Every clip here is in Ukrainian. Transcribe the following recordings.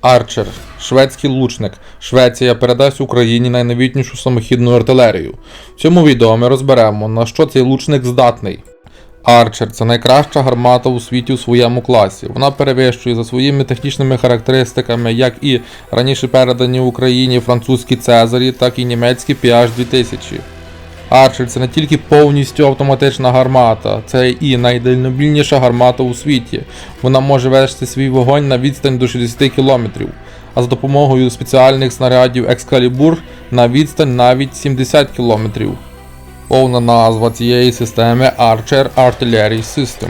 Арчер, шведський лучник. Швеція передасть Україні найновітнішу самохідну артилерію. В цьому відео ми розберемо, на що цей лучник здатний. Арчер це найкраща гармата у світі у своєму класі. Вона перевищує за своїми технічними характеристиками як і раніше передані Україні французькі Цезарі, так і німецькі PH-2000. Арчер це не тільки повністю автоматична гармата, це і найдальнобільніша гармата у світі. Вона може вести свій вогонь на відстань до 60 км, а за допомогою спеціальних снарядів Excalibur на відстань навіть 70 км. Повна назва цієї системи Archer Artillery System.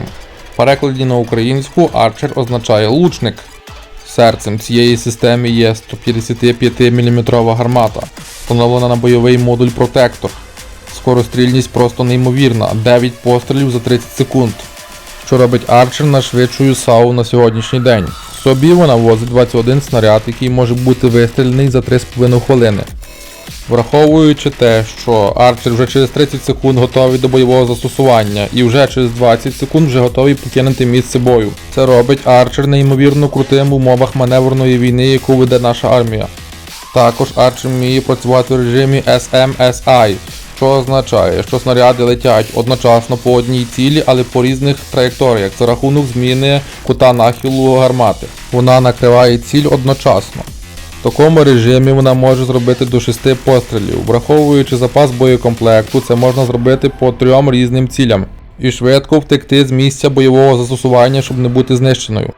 В перекладі на українську Archer означає лучник. Серцем цієї системи є 155 мм гармата, встановлена на бойовий модуль Протектор. Скорострільність просто неймовірна 9 пострілів за 30 секунд. Що робить Арчер найшвидшою САУ на сьогоднішній день. Собі вона возить 21 снаряд, який може бути вистрілений за 3,5 хвилини. Враховуючи те, що Арчер вже через 30 секунд готовий до бойового застосування і вже через 20 секунд вже готовий покинути місце бою. Це робить Арчер неймовірно крутим в умовах маневреної війни, яку веде наша армія. Також Арчер вміє працювати в режимі SMSI, що означає, що снаряди летять одночасно по одній цілі, але по різних траєкторіях за рахунок зміни кута нахилу гармати. Вона накриває ціль одночасно. В такому режимі вона може зробити до 6 пострілів. Враховуючи запас боєкомплекту, це можна зробити по трьом різним цілям і швидко втекти з місця бойового застосування, щоб не бути знищеною.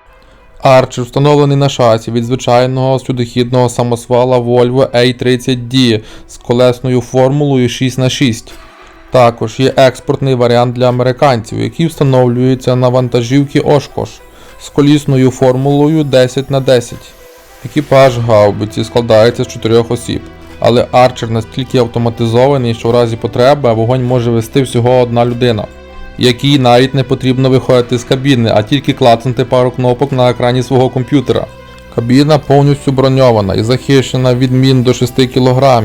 Арчер встановлений на шасі від звичайного сюдохідного самосвала Volvo A30D з колесною формулою 6х6. Також є експортний варіант для американців, який встановлюється на вантажівки Oshkosh з колісною формулою 10х10. Екіпаж гаубиці складається з чотирьох осіб, але Арчер настільки автоматизований, що в разі потреби вогонь може вести всього одна людина, якій навіть не потрібно виходити з кабіни, а тільки клацнути пару кнопок на екрані свого комп'ютера. Кабіна повністю броньована і захищена від мін до 6 кг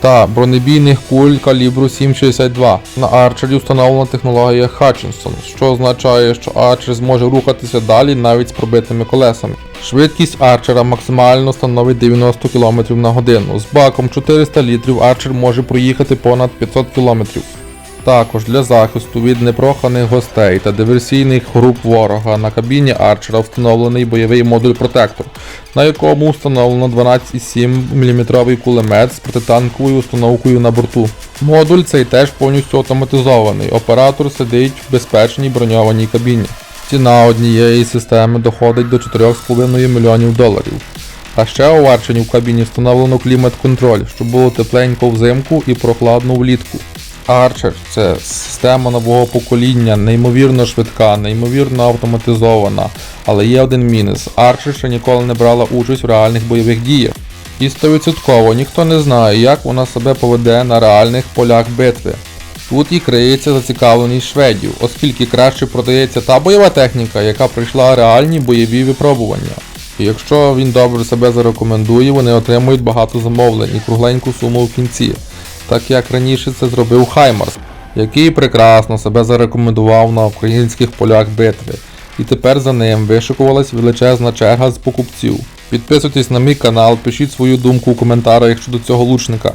та бронебійних куль калібру 7,62. На Арчері встановлена технологія Hutchinson, що означає, що Арчер зможе рухатися далі навіть з пробитими колесами. Швидкість Арчера максимально становить 90 км на годину. З баком 400 літрів Арчер може проїхати понад 500 км. Також для захисту від непроханих гостей та диверсійних груп ворога на кабіні Арчера встановлений бойовий модуль Протектор, на якому встановлено 12,7 мм кулемет з протитанковою установкою на борту. Модуль цей теж повністю автоматизований. Оператор сидить в безпечній броньованій кабіні. Ціна однієї системи доходить до 4,5 мільйонів доларів. А ще у Арчені в кабіні встановлено клімат-контроль, щоб було тепленько взимку і прохладно влітку. Archer – це система нового покоління, неймовірно швидка, неймовірно автоматизована. Але є один мінус. Archer ще ніколи не брала участь в реальних бойових діях. І 100% ніхто не знає, як вона себе поведе на реальних полях битви. Тут і криється зацікавленість шведів, оскільки краще продається та бойова техніка, яка пройшла реальні бойові випробування. І якщо він добре себе зарекомендує, вони отримують багато замовлень і кругленьку суму в кінці так як раніше це зробив Хаймарс, який прекрасно себе зарекомендував на українських полях битви. І тепер за ним вишикувалась величезна черга з покупців. Підписуйтесь на мій канал, пишіть свою думку у коментарях щодо цього лучника.